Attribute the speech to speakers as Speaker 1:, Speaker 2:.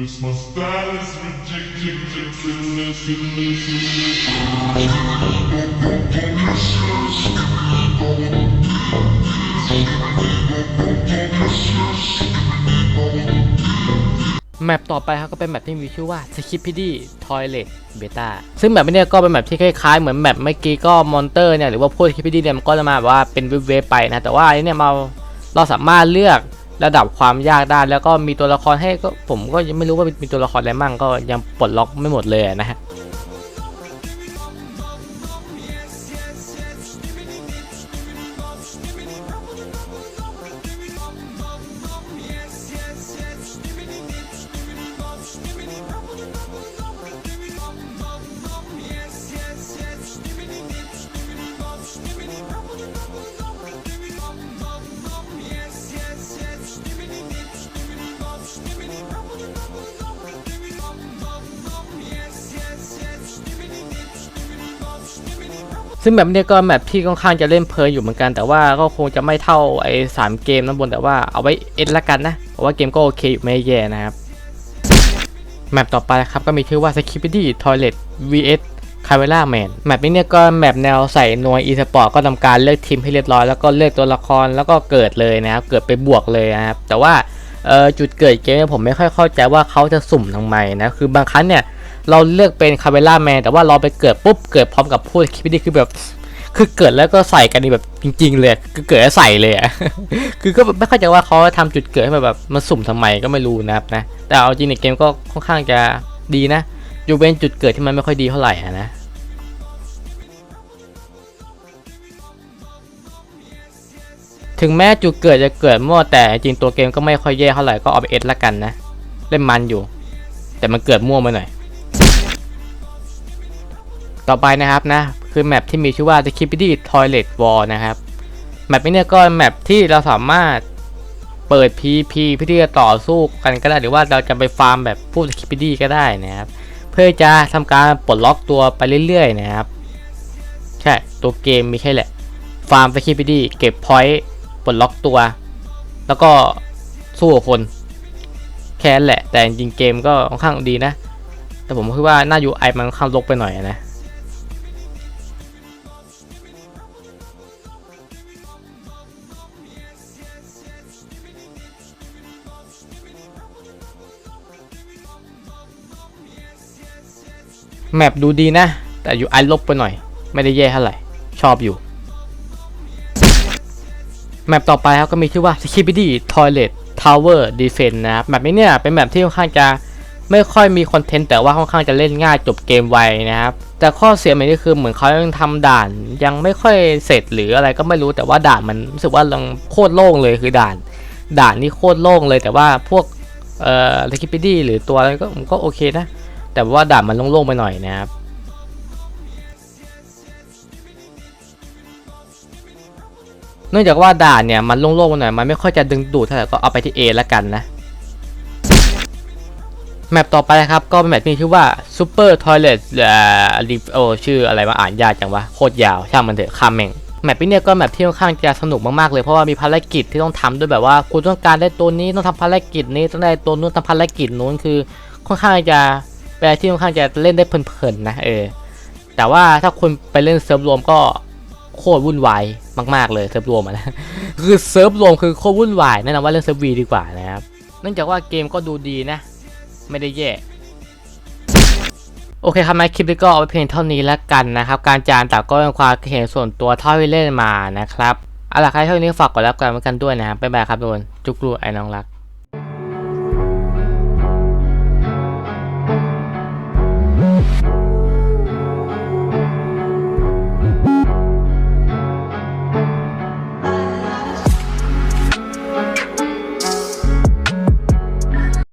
Speaker 1: Cause my style is ridiculous, ridiculous.
Speaker 2: แมปต่อไปครับก็เป็นแมปที่มีชื่อว่า Skipidi Toilet Beta ซึ่งแมปนี้ก็เป็นแมปที่คล้ายๆ เหมือนแมปเมื่อกี้ก็มอนเตอร์เนี่ยหรือว่าพวก Skipidi เนี่ยมันก็จะมาแบบว่าเป็นเวฟๆไปนะ แต่ว่าอันนี้เนี่ยเราเราสามารถเลือก ระดับความยากได้แล้วก็มีตัวละครให้ก็ผมก็ยังไม่รู้ว่ามีตัวละครอะไรมั่งก็ยังปลดล็อกไม่หมดเลยนะฮะ ซึ่งแบบนี้ก็แมปที่ค่อนข้างจะเล่นเพลินอยู่เหมือนกัน แต่ว่าก็คงจะไม่เท่าไอ้สามเกมนั้นบนแต่ว่าเอาไว้เอ็ดละกันนะ เพราะว่าเกมก็โอเคอยู่ไม่แย่นะครับ แมปต่อไปครับก็มีชื่อว่า Skipidi Toilet vs c a v e l a Man แมปนี้เนี่ยก็แมปแนวใส่หน่วย e-sport ก็ทำการเลือกทีมให้เรียบร้อย แล้วก็เลือกตัวละครแล้วก็เกิดเลยนะครับ เกิดไปบวกเลยนะครับ แต่ว่าจุดเกิดเกมผมไม่ค่อยเข้าใจว่าเขาจะสุ่มทำไมนะ คือบางครั้งเนี่ย เราเลือกเป็นคาเ e ล่าแมนแต่ว่าเราไปเกิดปุ๊บเกิดพร้อมกับพูดคลิปนี้คือแบบ คือเกิดแล้วก็ใส่กันนี่แบบจริง ๆ เลยคือเกิดแล้วใส่เลยอะคือก็ไม่เข้าใจว่าเขาทำจุดเกิดให้มันแบบมาสุ่มทำไมก็ไม่รู้นะครับนะ แต่เอาจริงในเกมก็ค่อนข้างจะดีนะยกเว้นจุดเกิดที่มันไม่ค่อยดีเท่าไหร่อะนะถึงแม้จุดเกิดจะเกิดมั่วแต่จริงตัวเกมก็ไม่ค่อยแย่เท่าไหร่ก็เอาไปเอสละกันนะ เล่นมันอยู่ แต่มันเกิดมั่วมาหน่อย ต่อไปนะครับนะคือแมปที่มีชื่อว่า The Kipidi Toilet Wall นะครับแมปนี้เนี่ยก็แมปที่เราสามารถเปิด PVP เพื่อที่จะต่อสู้กันก็ได้หรือว่าเราจะไปฟาร์มแบบพวก The Kipidi ก็ได้นะครับ เพื่อจะทำการปลดล็อกตัวไปเรื่อยๆนะครับ ใช่ตัวเกมมีแค่แหละ ฟาร์ม The Kipidi เก็บพอยต์ปลดล็อกตัว แล้วก็สู้กับคนแค่นั้นแหละ แต่จริงเกมก็ค่อนข้างดีนะ แต่ผมคิดว่าหน้า UI มันค่อนข้างรกไปหน่อยนะ แมปดูดีนะ แต่อยู่ไอลบไปหน่อย ไม่ได้แย่เท่าไหร่ ชอบอยู่ แมปต่อไปครับก็มีชื่อว่า Skibidi Toilet Tower Defense นะครับแมปนี้เนี่ยเป็นแมปที่ค่อนข้างจะไม่ค่อยมีคอนเทนต์แต่ว่าค่อนข้างจะเล่นง่ายจบเกมไวนะครับ แต่ข้อเสียมันก็คือเหมือนเขายังทำด่านยังไม่ค่อยเสร็จหรืออะไรก็ไม่รู้แต่ว่าด่านมันรู้สึกว่าลังโคตรโล่งเลยคือด่าน ด่านนี่โคตรโล่งเลยแต่ว่าพวกเอ่อ Skibidi หรือตัวอะไรก็ก็โอเคนะ แต่ว่าด่านมันโล่งๆไปหน่อยนะครับเนื่องจากว่าด่านเนี่ยมันโล่งๆไปหน่อยมันไม่ค่อยจะดึงดูดเท่าไหร่ก็เอาไปที่ A แล้วกันนะแมปต่อไปนะครับก็เป็นแมปที่ชื่อว่า Super Toilet อ่อรีโอชื่ออะไรมาอ่านยากจังวะโคตรยาวช่างมันเถอะข้ามแม่งแมปนี้เนี่ยก็แมปที่ค่อนข้างจะสนุกมากๆเลยเพราะว่ามีภารกิจที่ต้องทำด้วยแบบว่าคุณต้องการได้ตัวนี้ต้องทำภารกิจนี้ต้องได้ตัวนู้นทำภารกิจนู้นคือค่อนข้างจะ เป็นอะไรที่ค่อนข้างจะเล่นได้เพลินๆนะเออแต่ว่าถ้าคุณไปเล่นเซิร์ฟรวมก็โคตรวุ่นวายมาก ๆ เลยเซิร์ฟรวมนะคือเซิร์ฟรวมคือโคตรวุ่นวายแนะนำว่าเล่นเซิร์ฟวีดีกว่านะครับเนื่องจากว่าเกมก็ดูดีนะ ไม่ได้แย่โอเคครับนะคลิปนี้ก็เอาไว้เพียงเท่านี้แล้วกันนะครับ การจานแต่ก็เป็นความเห็นส่วนตัวเท่าที่เล่นมานะครับเอาล่ะใครเท่านี้ฝากกดไลค์กดแชร์กันด้วยนะครับบ๊ายบายครับทุกคนจุกรูไอ้น้องรัก